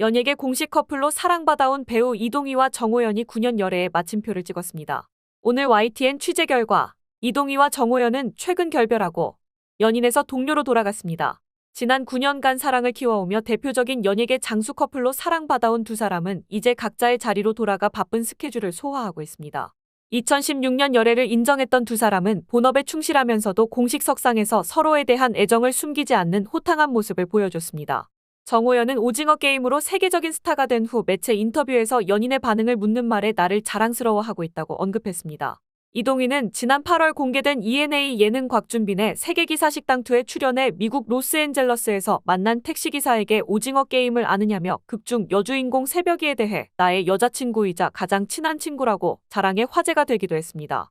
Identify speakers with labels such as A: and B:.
A: 연예계 공식 커플로 사랑받아온 배우 이동희와 정호연이 9년 열애에 마침표를 찍었습니다. 오늘 YTN 취재 결과 이동희와 정호연은 최근 결별하고 연인에서 동료로 돌아갔습니다. 지난 9년간 사랑을 키워오며 대표적인 연예계 장수 커플로 사랑받아온 두 사람은 이제 각자의 자리로 돌아가 바쁜 스케줄을 소화하고 있습니다. 2016년 열애를 인정했던 두 사람은 본업에 충실하면서도 공식 석상에서 서로에 대한 애정을 숨기지 않는 호탕한 모습을 보여줬습니다. 정호연은 오징어 게임으로 세계적인 스타가 된 후 매체 인터뷰에서 연인의 반응을 묻는 말에 나를 자랑스러워하고 있다고 언급했습니다. 이동희는 지난 8월 공개된 ENA 예능 곽준빈의 세계기사 식당2에 출연해 미국 로스앤젤러스에서 만난 택시기사에게 오징어 게임을 아느냐며 극중 여주인공 새벽이에 대해 나의 여자친구이자 가장 친한 친구라고 자랑해 화제가 되기도 했습니다.